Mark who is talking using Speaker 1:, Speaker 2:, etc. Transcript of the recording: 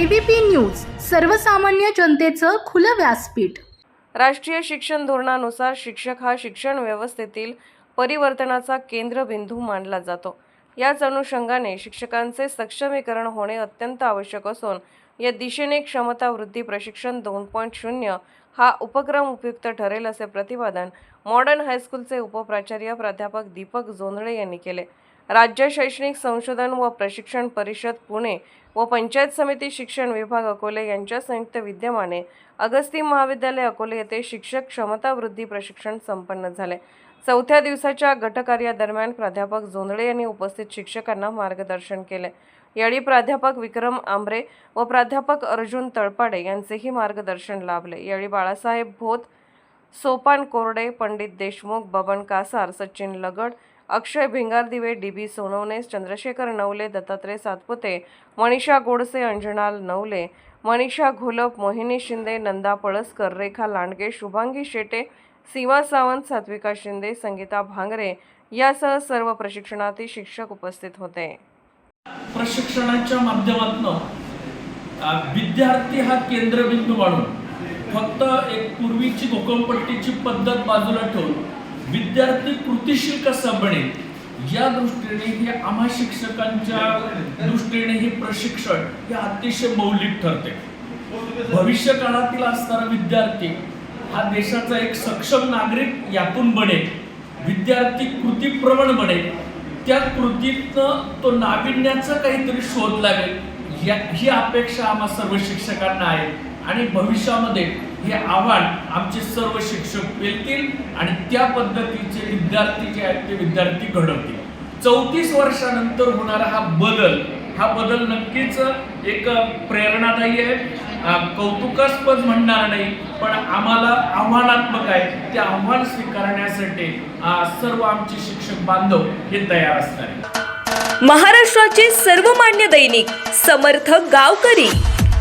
Speaker 1: ABP news सर्वसामान्य जनतेचं खुलं व्यासपीठ.
Speaker 2: राष्ट्रीय शिक्षण धोरणानुसार शिक्षक हा शिक्षण व्यवस्थेतील परिवर्तनाचा केंद्रबिंदू मानला जातो. याच अनुषंगाने शिक्षकांचे सक्षमीकरण होणे अत्यंत आवश्यक असून या दिशेने क्षमता वृद्धी प्रशिक्षण दोन पॉईंट शून्य हा उपक्रम उपयुक्त ठरेल असे प्रतिपादन मॉडर्न हायस्कूलचे उपप्राचार्य प्राध्यापक दीपक जोंधळे यांनी केले. राज्य शैक्षणिक संशोधन व प्रशिक्षण परिषद पुणे व पंचायत समिती शिक्षण विभाग अकोले यांच्या संयुक्त विद्यमाने अगस्ती महाविद्यालय अकोले येथे शिक्षक क्षमता वृद्धी प्रशिक्षण संपन्न झाले. चौथ्या दिवसाच्या गटकार्यादरम्यान प्राध्यापक जोंधळे यांनी उपस्थित शिक्षकांना मार्गदर्शन केले. यावेळी प्राध्यापक विक्रम आंबरे व प्राध्यापक अर्जुन तळपाडे यांचेही मार्गदर्शन लाभले. यावेळी बाळासाहेब भोत सोपान कोरडे पंडित देशमुख बबन कासार सचिन लगड अक्षय भिंगारदिवे डी बी सोनवणे चंद्रशेखर नवले दत्तात्रय सातपुते मनीषा गोडसे अंजनाल नवले मनीषा घोलप मोहिनी शिंदे नंदा पळसकर रेखा लांडगे शुभांगी शेटे सीमा सावंत सात्विका शिंदे संगीता भांगरे यासह सर्व प्रशिक्षणार्थी शिक्षक उपस्थित होते.
Speaker 3: प्रशिक्षणाच्या माध्यमातून विद्यार्थी हा केंद्रबिंदू मानून फक्त एक पूर्वीची घोकमपट्टीची पद्धत बाजूला ठेवून विद्यार्थी कृतिशील कसा बनेल? या दृष्टीने हे आम्हा शिक्षकांच्या दृष्टीने हे प्रशिक्षण हे अतिशय मौलिक ठरते. भविष्य काळातील असणारा विद्यार्थी हा देशाचा एक सक्षम नागरिक यातून बनेल. विद्यार्थी कृतीप्रवण बनेल. त्या कृतीतनं तो नाविन्याचा काहीतरी शोध लागेल. या ही अपेक्षा आम्हा सर्व शिक्षकांना आहे. आणि भविष्यामध्ये हे आव्हान आमचे सर्व शिक्षक पेलतील आणि त्या पद्धतीचे विद्यार्थी जे आहेत ते विद्यार्थी घडवतील. चौतीस वर्षानंतर होणारा हा बदल हा बदल नक्कीच एक प्रेरणादायी आहे. कौतुकास्पद म्हणणार नाही पण आम्हाला आव्हानात्मक आहे. ते आव्हान स्वीकारण्यासाठी सर्व आमचे शिक्षक बांधव हे तयार असणार
Speaker 4: महाराष्ट्राचे सर्वमान्य दैनिक समर्थ गावकरी.